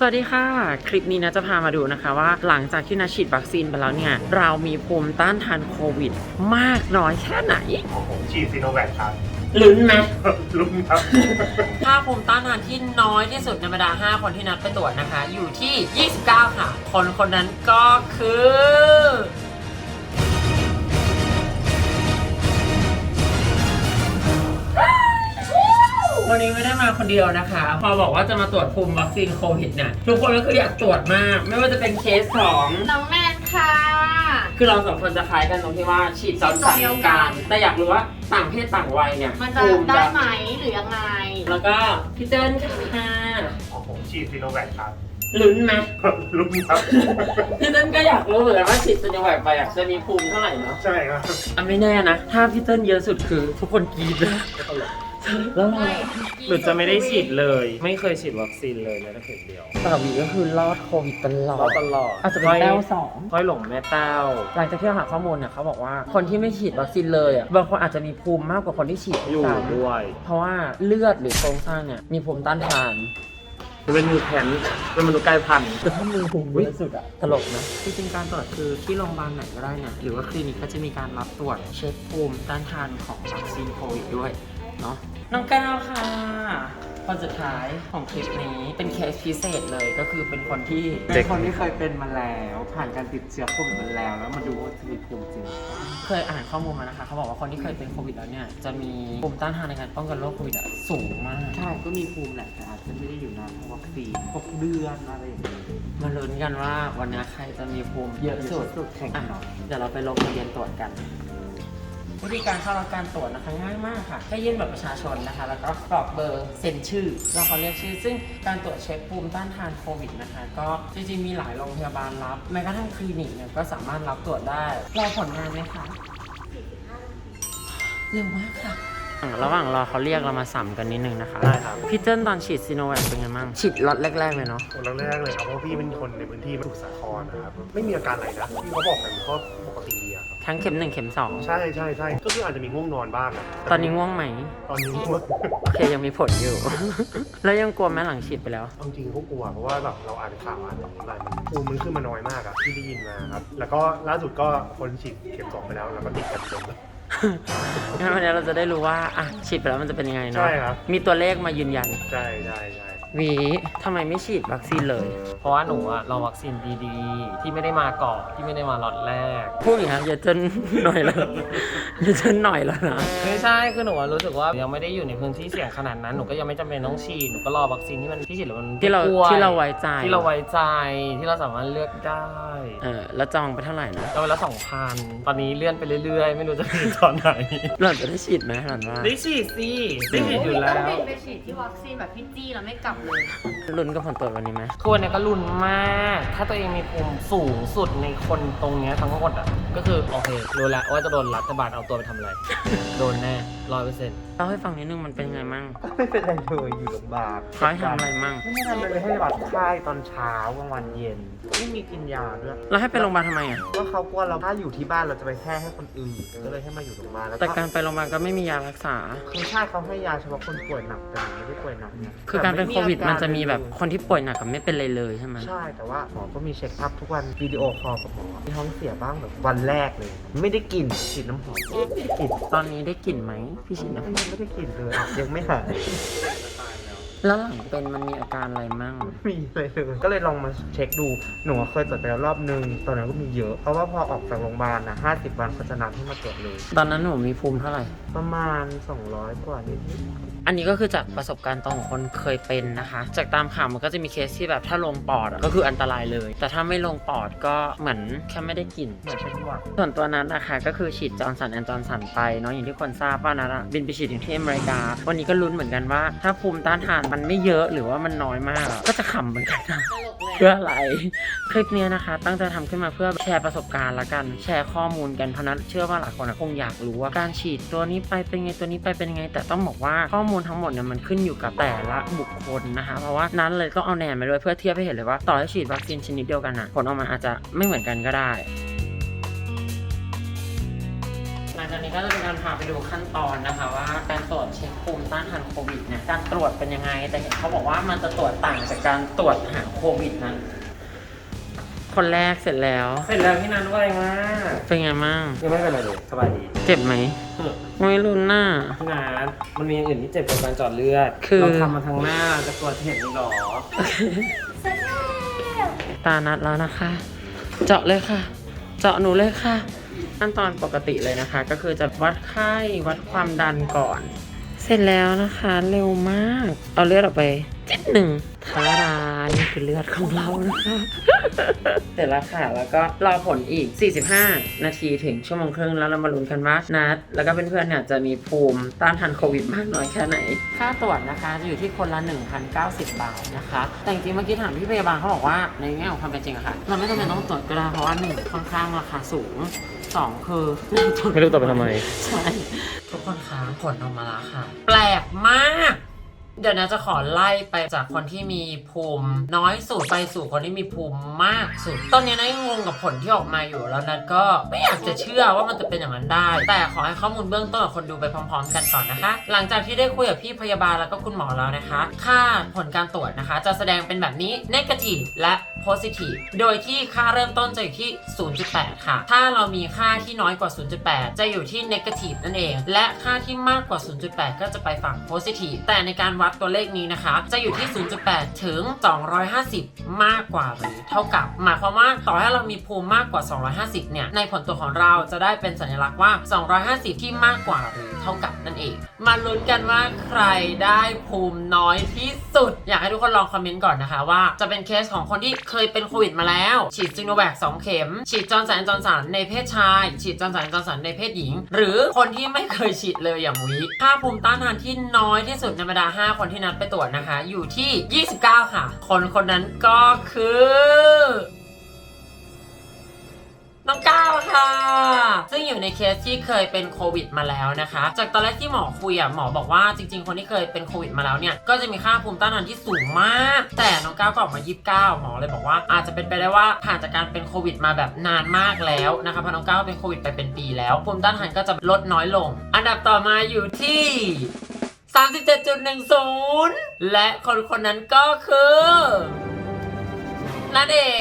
สวัสดีค่ะ คลิปนี้นะจะพามาดูนะคะว่าหลังจากที่นาฉีดวัคซีนไปแล้วเนี่ย เรามีภูมิต้านทานโควิด มากน้อยแค่ไหนของผมฉีดซีโนแวคครับลุ้นไหมลุ้นครับ ค่าภูมิต้านทานที่น้อยที่สุดในบรรดา 5 คนที่นัดไปตรวจนะคะ อยู่ที่ 29 ค่ะ คนคนนั้นก็คือ วันนี้ไม่ได้มาคนเดียวนะคะ พอบอกว่าจะมาตรวจภูมิวัคซีนโควิดเนี่ยทุกคนก็คืออยากตรวจมาก ไม่ว่าจะเป็นเคสของน้องแนนค่ะ คือเราสองคนจะคล้ายกันตรงที่ว่าฉีดซ้อนสายกันแต่อยากรู้ว่าต่างเพศต่างวัยเนี่ยมันจะภูมิได้ไหมหรือยังไง แล้วก็พี่เติ้ลค่ะของผมฉีดซีโนแวคครับลุ้นไหมลุ้นครับพี่เติ้ลก็อยากรู้เหมือนกันว่าฉีดซีโนแวคไปอะจะมีภูมิเท่าไหร่เนาะใช่ครับอะไม่แน่นะ ถ้าพี่เติ้ลเยอะสุดคือทุกคนกรีดเลย แล้วเราหรือจะไม่ได้ฉีดเลย ไม่เคยฉีดวัคซีนเลยแม้แต่เข็มเดียวสาวีก็คือรอดโควิดตลอเราด ตลอดอาจจะเป็นแต้วสอง ค่อยหลงแม่แต้วหลังจากที่เราหาข้อมูลเนี่ยเขาบอกว่าคนที่ไม่ฉีดวัคซีนเลยอะบางคนอาจจะมีภูมิมากกว่าคนที่ฉีดอยู่ซ้ำด้วยเพราะว่าเลือดหรือโครงสร้างเนี่ยมีภูมิต้านทานเป็นมือแทนเป็นมนุษย์กลายพันธุ์ แต่ถ้ามือภูมิเยอะสุดอะตลกนะ จริงๆการตรวจคือที่โรงพยาบาลไหนก็ได้เนี่ยหรือว่าคลินิกก็จะมีการรับตรวจเช็คภูมิต้านทานของวัคซีนโควิดด้วย เนาะน้องก้าวค่ะคนสุดท้ายของคลิปนี้เป็นเคสพิเศษเลยก็คือเป็นคนที่เป็นคนที่เคยเป็นมาแล้ว ผ่านการติดเชื้อโควิดมาแล้ว แล้วมาดูว่าจะมีภูมิจริงหรือเปล่าเคยอ่านข้อมูลมานะคะ เขาบอกว่าคนที่เคยเป็นโควิดแล้วเนี่ยจะมีภูมิต้านทานในการป้องกันโรคโควิดอะสูงมาก ใช่ก็มีภูมิแหละแต่อาจจะไม่ได้อยู่นานเพราะวัคซีนหกเดือนอะไรอย่างเงี้ยมาลุ้นกันว่าวันนี้ใครจะมีภูมิเยอะสุด แข่งอะหน่อยเดี๋ยวเราไปลงทะเบียนตรวจกัน วิธีการเข้ารับการตรวจนะคะง่ายมากค่ะแค่ยื่นบัตรประชาชนนะคะ แล้วก็กรอกเบอร์เซ็นชื่อแล้วเขาเรียกชื่อ ซึ่งการตรวจเช็คภูมิต้านทานโควิดนะคะ ก็จริงๆมีหลายโรงพยาบาลรับแม้กระทั่งคลินิกเนี่ยก็สามารถรับตรวจได้รอผลงานไหมคะเร็วมากค่ะระหว่างรอเขาเรียกเรามาสัมกันนิดนึงนะคะได้ครับ พี่เติ้ลตอนฉีดซีโนแวคเป็นไงบ้างฉีดล็อตแรกๆเลยเนาะคนแรกๆเลยครับเพราะพี่เป็นคนในพื้นที่สมุทรสาครนะครับไม่มีอาการอะไรนะที่เขาบอกกันก็ ทั้งเข็มหนึ่งเข็มสองใช่ใช่ใช่ก็คืออาจจะมีง่วงนอนบ้างอะตอนนี้ง่วงไหม ตอนนี้ง่วงโอเคยังมีผลอยู่ แล้วยังกลัวไหมหลังฉีดไปแล้ว เอาจริงๆก็กลัวเพราะว่าแบบเราอ่านข่าวอ่านต่ออะไรภูมิมันขึ้นมาน้อยมากอะที่ได้ยินมาครับแล้วก็ล่าสุดก็คนฉีดเข็มสองไปแล้วแล้วก็ติดกันจนแล้วงั้นวันนี้เราจะได้รู้ว่าอะฉีดไปแล้วมันจะเป็นยังไงเนาะใช่ครับ มีตัวเลขมายืนยัน ใช่ใช่ใช่ห วีทำไมไม่ฉีดวัคซีนเลย เพราะว่าหนูอะรอวัคซีนดีๆ ที่ไม่ได้มาก่อนที่ไม่ได้มาล็อตแรก พูดอย่างนี้นอย่าจนหน่อยแล้วอย่าจนหน่อยแล้วนะไม่ใช่คือหนูอะรู้สึกว่ายังไม่ได้อยู่ในพื้นที่เสี่ยงขนาดนั้นหนูก็ยังไม่จำเป็นต้องฉีดหนูก็รอวัคซีนที่มันที่ฉีดแล้วมันที่เราไม่ป่วยที่เราไว้ใจที่เราไว้ใจที่เราสามารถเลือกได้เออแล้วจองไปเท่าไหร่นะก็เวลาสองพันตอนนี้เลื่อนไปเรื่อยๆ ไม่รู้จะฉีดตอนไหนหล่อนจะได้ฉีดไหมหล่อนว่าได้ฉีดสิได้ฉีดอยู่แล้วต้องบินไปฉีดที่วัคซีนแบบพี่จี้แล้วไม่กลับเลยลุ้นกับผลตรวจวันนี้ไหมคือวันนี้ก็รุนมาก ถ้าตัวเองมีภูมิสูงสุดในคนตรงเนี้ยทั้งหมดอะ ก็คือโอเครู้แล้วว่าจะโดนรัฐบาลเอาตัวไปทำอะไร โดนแน่ร้อยเปอร์เซ็นต์เล่าให้ฟังนิดนึงมันเป็นยังไงมั่งไม่เป็นไรเลยอยู่โรงพยาบาลเขาให้ทำอะไรมั่งไม่ได้ทำอะไรเลยให้วัดไข้ตอนเช้ากลางวันเย็น ไม่มีกินยาด้วยแล้วให้ไปโรงพยาบาลทำไมอะก็เขากลัวเราถ้าอยู่ที่บ้านเราจะไปแพร่ให้คนอื่นก็เลยให้มาอยู่โรงพยาบาลแล้วแต่การไปโรงพยาบาลก็ไม่มียารักษา คือใช่เขาให้ยาเฉพาะคนป่วยหนักแต่หนูไม่ได้ป่วยหนักเนี่ยคือการเป็นโควิดมันจะมีแบบคนที่ป่วยหนักกับไม่เป็นเลยเลยใช่ไหมใช่แต่ว่าหมอก็มีเช็คอัพทุกวันวิดีโอคอลกับหมอมีท้องเสียบ้างแบบวันแรกเลย ไม่ได้กลิ่นฉีดน้ำหอมไม่ได้กลิ่นตอนนี้ได้กลิ่นไหมพี่ชินนะยังไม่ได้กลิ่นเลยยังไม่หายแล้วหลังเป็นมันมีอาการอะไรมั่งไม่มีเลยเลยก็เลยลองมาเช็คดูหนูเคยตรวจไปแล้วรอบนึง ตอนนั้นก็มีเยอะ เพราะว่าพอออกจากโรงพยาบาลนะ50 วันเขาจะนัดให้มาตรวจเลย ตอนนั้นหนูมีภูมิเท่าไหร่ ประมาณ 200 กว่านิด อันนี้ก็คือจากประสบการณ์ตรงของคนเคยเป็นนะคะ จากตามข่าวมันก็จะมีเคสที่แบบถ้าลงปอดก็คืออันตรายเลย แต่ถ้าไม่ลงปอดก็เหมือนแค่ไม่ได้กลิ่นเหมือนเป็นหวัดส่วนตัวนั้นนะคะก็คือฉีดจอร์นสันแอนจอร์นสันไปเนาะอย่างที่คนทราบว่านะบินไปฉีดอยู่ที่อเมริกา วันนี้ก็ลุ้นเหมือนกันว่า ถ้าภูมิต้านทานมันไม่เยอะหรือว่ามันน้อยมาก ก็จะขำเหมือนกันนะ เพื่ออะไร คลิปเนี้ยนะคะ ตั้งใจทำขึ้นมาเพื่อแชร์ประสบการณ์ละกัน แชร์ข้อมูลกันเพราะนั้นเชื่อว่าหลายคนคงอยากรู้ว่าการฉีดตัวนี้ไปเป็นไงตัวนี้ไปเป็นไง แต่ต้องบอกว่าข้อมูลทั้งหมดเนี่ยมันขึ้นอยู่กับแต่ละบุคคลนะคะ เพราะว่านั้นเลยต้องเอาแนนมาด้วยเพื่อเทียบให้เห็นเลยว่าต่อให้ฉีดวัคซีนชนิดเดียวกันอะผลออกมาอาจจะไม่เหมือนกันก็ได้ งลังจากนี้ก็จะเป็นการพาไปดูขั้นตอนนะคะ ว่าการตรวจเช็คภูมิต้านทานโควิดเนี่ยการตรวจเป็นยังไง แต่เห็นเขาบอกว่ามันจะตรวจต่างจากการตรวจหาโควิดนะคนแรกเสร็จแล้ว เสร็จแล้วพี่นันว่าไงมากเป็นไงมั่งยังไม่เป็นไรเลยสบายดีเจ็บไหมไม่รู้หน้าพี่นันมันมีอย่างอื่นที่เจ็บกว่าการเจอดเลือดคือเราทำมาทางหน้าจะกลัวจะเห็นอีกเหรอตานัดแล้วนะคะ เจาะเลยค่ะ เจาะหนูเลยค่ะ ขั้นตอนปกติเลยนะคะ ก็คือจะวัดไข้วัดความดันก่อน เสร็จแล้วนะคะเร็วมาก เอาเลือดออกไปเจ็ดหนึ่งทารานี่คือเลือดของเรานะคะเสร็จแล้วค่ะ แล้วก็รอผลอีก 45 นาทีถึงชั่วโมงครึ่งแล้วเรามาลุ้นกันว่านัดแล้วก็เพื่อนๆเนี่ยจะมีภูมิต้านทานโควิดมากน้อยแค่ไหน ค่าตรวจนะคะจะอยู่ที่คนละ 1,090 บาทนะคะ แต่จริงๆเมื่อกี้ถามพี่พยาบาลเขาบอกว่าในแง่ของความเป็นจริงอะค่ะ เราไม่จำเป็นต้องตรวจก็ได้เพราะว่าหนึ่งค่อนข้างราคาสูง สองคือไม่รู้ต่อไปทำไม ใช่ทุกคนคะผลออกมาแล้วค่ะ แปลกมาก เดี๋ยวนะจะขอไล่ไปจากคนที่มีภูมิน้อยสุดไปสู่คนที่มีภูมิมากสุด ตอนนี้นายงงกับผลที่ออกมาอยู่แล้วนัทก็ไม่อยากจะเชื่อว่ามันจะเป็นอย่างนั้นได้ แต่ขอให้ข้อมูลเบื้องต้นกับคนดูไปพร้อม ๆ กันก่อนนะคะ หลังจากที่ได้คุยกับพี่พยาบาลแล้วก็คุณหมอแล้วนะคะ ค่าผลการตรวจนะคะ จะแสดงเป็นแบบนี้ negative และ positive โดยที่ค่าเริ่มต้นจะอยู่ที่ 0.8 ค่ะ ถ้าเรามีค่าที่น้อยกว่า 0.8 จะอยู่ที่ negative นั่นเอง และค่าที่มากกว่า 0.8 ก็จะไปฝั่ง positive แต่ในการวัดตัวเลขนี้นะคะ จะอยู่ที่ 0.8 ถึง 250 มากกว่าหรือเท่ากับ หมายความว่าต่อให้เรามีภูมิมากกว่า 250 เนี่ย ในผลตรวของเราจะได้เป็นสัญลักษณ์ว่า 250 ที่มากกว่าหรือเท่ากับนั่นเอง มาลุ้นกันว่าใครได้ภูมิน้อยที่สุด อยากให้ทุกคนลองคอมเมนต์ก่อนนะคะว่าจะเป็นเคสของคนที่เคคยเป็นโควิดมาแล้ว ฉีดซิโนแวค2เข็ม ฉีดจอร์นสันจอร์นสันในเพศชาย ฉีดจอร์นสันจอร์นสันในเพศหญิง หรือคนที่ไม่เคยฉีดเลยอย่างวิค่าภูมิต้านทานที่น้อยที่สุดในบรรดา 5 คนที่นัดไปตรวจนะคะ อยู่ที่ 29 ค่ะ คนคนนั้นก็คือ น้องก้าวค่ะ ซึ่งอยู่ในเคสที่เคยเป็นโควิดมาแล้วนะคะ จากตอนแรกที่หมอคุยอะหมอบอกว่าจริง ๆ คนที่เคยเป็นโควิดมาแล้วเนี่ย ก็จะมีค่าภูมิต้านทานที่สูงมาก แต่น้องก้าวก็ออกมา 29 หมอเลยบอกว่าอาจจะเป็นไปได้ว่าผ่านจากการเป็นโควิดมาแบบนานมากแล้วนะคะเพราะน้องก้าวเป็นโควิดไปเป็นปีแล้ว ภูมิต้านทานก็จะลดน้อยลง อันดับต่อมาอยู่ที่37.10 และคนคนนั้นก็คือนั่นเอง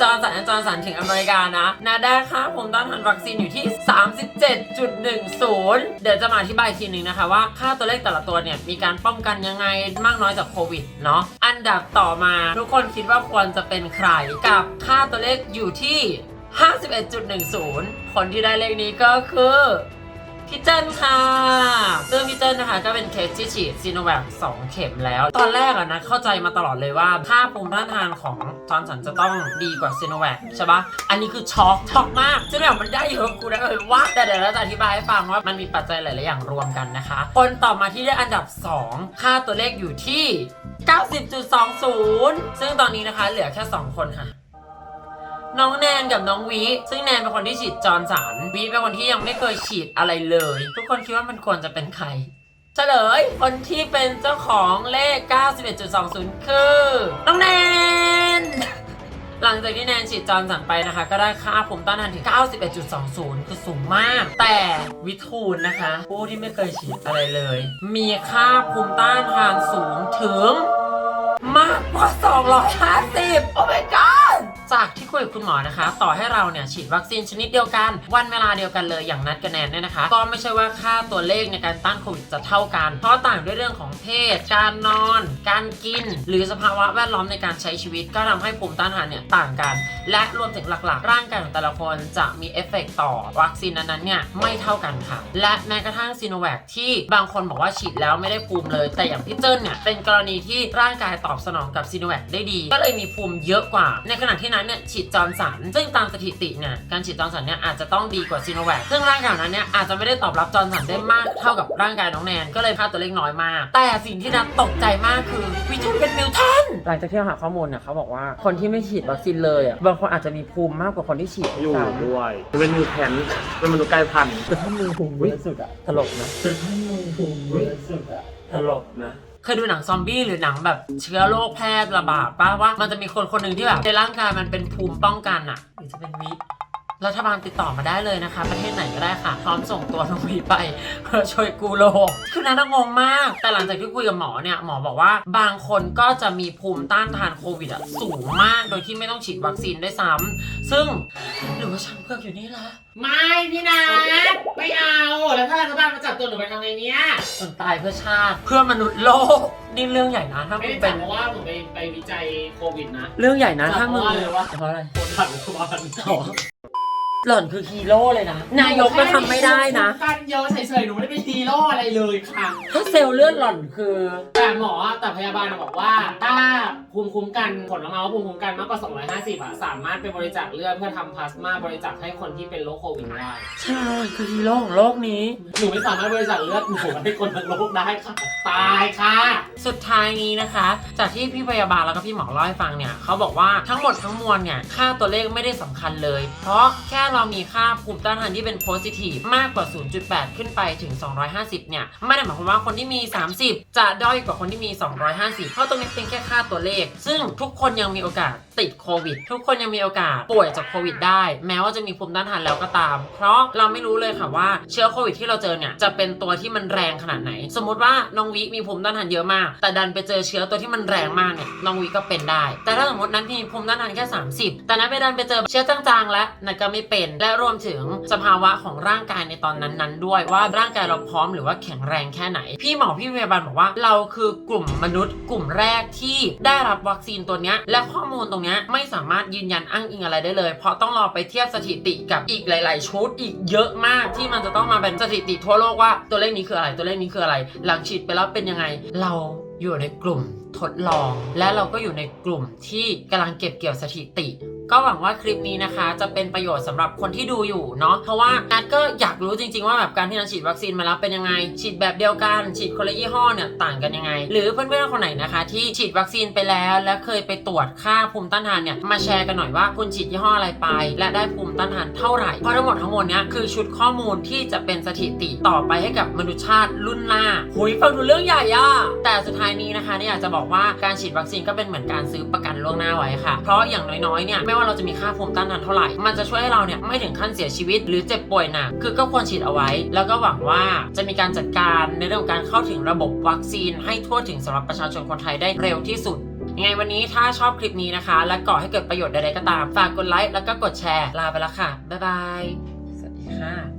จอร์สันแอนจอร์สันถึงอเมริกานะนาได้ค่าภูมิต้านทานวัคซีนอยู่ที่ 37.10 เดี๋ยวจะมาอธิบายทีหนึงนะคะว่าค่าตัวเลขแต่ละตัวเนี่ย มีการป้องกันยังไงมากน้อยจากโควิดเนาะอันดับต่อมาทุกคนคิดว่าควรจะเป็นใครกับค่าตัวเลขอยู่ที่ 51.10 คนที่ได้เลขนี้ก็คือ พี่เจนค่ะซึ่งพี่เจนนะคะ ก็เป็นเคสที่ฉีดซีโนแวค2เข็มแล้ว ตอนแรกอะนะเข้าใจมาตลอดเลยว่าค่าภูมิต้านทานของจอร์นสันจะต้องดีกว่าซีโนแวคใช่ปะอันนี้คือช็อกช็อกมากซีโนแวคมันได้เยอะกูนะเออว่าแต่เดี๋ยวเราจะอธิบายให้ฟังว่ามันมีปัจจัยหลาย ๆ อย่างรวมกันนะคะ คนต่อมาที่ได้อันดับ 2 ค่าตัวเลขอยู่ที่ 90.20 ซึ่งตอนนี้นะคะเหลือแค่ 2 คนค่ะ น้องแนนกับน้องวีซึ่งแนนเป็นคนที่ฉีดจอร์นสันวีเป็นคนที่ยังไม่เคยฉีดอะไรเลย ทุกคนคิดว่ามันควรจะเป็นใครเฉลย คนที่เป็นเจ้าของเลข 91.20 คือ น้องแนน หลังจากที่แนนฉีดจอร์นสันไปนะคะ ก็ได้ค่าภูมิต้านทานถึง 91.20 คือสูงมาก แต่วิทูลนะคะ ผู้ที่ไม่เคยฉีดอะไรเลย มีค่าภูมิต้านทานสูงถึง มากกว่า 250 โอ้ my god จากที่คุยกับคุณหมอนะคะ ต่อให้เราเนี่ยฉีดวัคซีนชนิดเดียวกัน วันเวลาเดียวกันเลยอย่างนัดกันแนนเนี่ยนะคะ ก็ไม่ใช่ว่าค่าตัวเลขในการต้านโควิดจะเท่ากัน เพราะต่างด้วยเรื่องของเพศ การนอน การกิน หรือสภาวะแวดล้อมในการใช้ชีวิต ก็ทำให้ภูมิต้านทานเนี่ยต่างกัน และรวมถึงหลักๆ ร่างกายของแต่ละคนจะมีเอฟเฟกต์ต่อวัคซีนนั้นๆเนี่ยไม่เท่ากันค่ะ และแม้กระทั่งซีโนแวคที่บางคนบอกว่าฉีดแล้วไม่ได้ภูมิเลย แต่อย่างพี่เจิ้นเนี่ยเป็นกรณีที่ร่างกายตอบสนองกับซีโนแวคได้ดี ก็เลยมีภูมิเยอะกว่า ในขณะที่นั้นเนี่ยฉีดจอร์นสันซึ่งตามสถิติเนี่ยการฉีดจอร์นสันเนี่ยอาจจะต้องดีกว่าซีโนแวคซึ่งร่างกายนั้นเนี่ยอาจจะไม่ได้ตอบรับจอร์นสันได้มากเท่ากับร่างกายน้องแนนก็เลยค่าตัวเลขน้อยมาก แต่สิ่งที่นับตกใจมากคือวิทูเป็นมิวทันหลังจากที่เราหาข้อมูลเนี่ยเขาบอกว่าคนที่ไม่ฉีดวัคซีนเลยอะางคนอาจจะมีภูมิมากกว่าคนที่ฉีดอยู่ซ้ำด้วยเป็นมือแผนเป็นมนุษย์กลายพันธุ์แต่ถ้ามึงภูมิเยอะสุดอะตลกนะแต่ถ้ามึงภูมิเยอะสุดอะตลกนะเคยดูหนังซอมบี้หรือหนังแบบเชื้อโรคแพร่ระบาดป้าว่ามันจะมีคนคนหนึ่งที่แบบในร่างกายมันเป็นภูมิป้องกันอะหรือจะเป็นวิ รัฐบาลติดต่อมาได้เลยนะคะ ประเทศไหนก็ได้ค่ะ พร้อมส่งตัวน้องวีไปเพื่อช่วยกู้โลกคือนันงงมาก แต่หลังจากที่คุยกับหมอเนี่ย หมอบอกว่าบางคนก็จะมีภูมิต้านทานโควิดอะสูงมากโดยที่ไม่ต้องฉีดวัคซีนด้วยซ้ำซึ่งหรือว่าช่างเพือกอยู่นี่ละไม่พี่นัทไม่เอา แล้วถ้ารัฐบาลมาจับตัวหนูไปทำไงเนี่ยคนตายเพื่อชาติเพื่อมนุษย์โลกนี่เรื่องใหญ่นะถ้าไม่มึงได้เป็จับนเพราะว่าหนูไปไปวิจัยโควิดนะ เรื่องใหญ่นะจับถ้ามึงเพราะอะไรวะเพราะอะไรคนถังรัฐบาลอ๋อ หล่อนคือฮีโร่เลยนะ นายกก็ทำไม่ได้นะ กันเยอะเฉยๆหนูไม่ได้เป็นฮีโร่อะไรเลยค่ะ ถ้าเซลล์เลือดหล่อนคือ แต่หมอแต่พยาบาลบอกว่าถ้า ภูมิคุ้มกันผลออกมาว่าภูมิคุ้มกันมากกว่า 250อะสามารถไปบริจาคเลือดเพื่อทำพลาสมาบริจาคให้คนที่เป็นโรคโควิดได้ใช่คือฮีโร่ของโลกนี้ หนูไม่สามารถบริจาคเลือดหนูให้คนทั้งโลกได้ค่ะ ตายค่ะ สุดท้ายนี้นะคะ จากที่พี่พยาบาลแล้วก็พี่หมอเล่าให้ฟังเนี่ยเขาบอกว่าทั้งหมดทั้งมวลเนี่ยค่าตัวเลขไม่ได้สำคัญเลย เพราะแค่เรามีค่าภูมิต้านทานที่เป็นโพซิทีฟมากกว่า 0.8 ขึ้นไปถึง 250 เนี่ยไม่ได้หมายความว่าคนที่มี 30 จะด้อยกว่าคนที่มี 250 เพราะตรงนี้เป็นแค่ค่าตัวเลขซึ่งทุกคนยังมีโอกาสติดโควิด ทุกคนยังมีโอกาสป่วยจากโควิดได้ แม้ว่าจะมีภูมิต้านทานแล้วก็ตาม เพราะเราไม่รู้เลยค่ะว่าเชื้อโควิดที่เราเจอเนี่ยจะเป็นตัวที่มันแรงขนาดไหน สมมติว่าน้องวิมีภูมิต้านทานเยอะมาก แต่ดันไปเจอเชื้อตัวที่มันแรงมากเนี่ยน้องวิก็เป็นได้ แต่ถ้าสมมตินั้นมีภูมิต้านทานแค่ 30 แต่นั้นไปดันไปเจอเชื้อจางๆ และนั่นก็ไม่เป็น และรวมถึงสภาวะของร่างกายในตอนนั้นๆ ด้วยว่าร่างกายเราพร้อมหรือว่าแข็งแรงแค่ไหน พี่หมอพี่พยาบาลบอกว่าเราคือกลุ่มมนุษย์กลุ่มแรกที่ได้รับวัคซีนตัวนี้และข้อมูลตรงนี้ไม่สามารถยืนยันอ้างอิงอะไรได้เลย เพราะต้องรอไปเทียบสถิติกับอีกหลาย ๆ ชุดอีกเยอะมากที่มันจะต้องมาเป็นสถิติทั่วโลกว่าตัวเลขนี้คืออะไรตัวเลขนี้คืออะไร หลังฉีดไปแล้วเป็นยังไงเราอยู่ในกลุ่ม ทดลอง และเราก็อยู่ในกลุ่มที่กำลังเก็บเกี่ยวสถิติ ก็หวังว่าคลิปนี้นะคะจะเป็นประโยชน์สำหรับคนที่ดูอยู่เนาะเพราะว่านัทก็อยากรู้จริงๆว่าแบบการที่นัทฉีดวัคซีนมาแล้วเป็นยังไง ฉีดแบบเดียวกัน ฉีดคนละยี่ห้อเนี่ยต่างกันยังไง หรือเพื่อนๆคนไหนนะคะ ที่ฉีดวัคซีนไปแล้วและเคยไปตรวจค่าภูมิต้านทานเนี่ยมาแชร์กันหน่อยว่าคุณฉีดยี่ห้ออะไรไป และได้ภูมิต้านทานเท่าไหร่เพราะทั้งหมดทั้งมวลเนี้ยคือชุดข้อมูลที่จะเป็นสถิติต่อไปให้กับมนุษยชาติรุ่นหน้าหุยฟังดูเรื่องใหญ่อะแต่สุดท้ายนี้นะคะเนี่ยอยากจะบอกว่าการฉีดวัคซีนก็เป็นเหมือนการซื้อประกันล่วงหน้าไว้ค่ะ เพราะอย่างน้อยๆเนี่ยไม่ว่าเราจะมีค่าภูมิต้านทานเท่าไหร่ มันจะช่วยให้เราเนี่ยไม่ถึงขั้นเสียชีวิต หรือเจ็บป่วยหนักคือก็ควรฉีดเอาไว้ แล้วก็หวังว่าจะมีการจัดการในเรื่องการเข้าถึงระบบวัคซีน ให้ทั่วถึงสำหรับประชาชนคนไทยได้เร็วที่สุดยังไงวันนี้ถ้าชอบคลิปนี้นะคะ และก่อให้เกิดประโยชน์ใดๆก็ตาม ฝากกดไลค์แล้วก็กดแชร์ลาไปแล้วค่ะ บ๊ายบาย สวัสดีค่ะ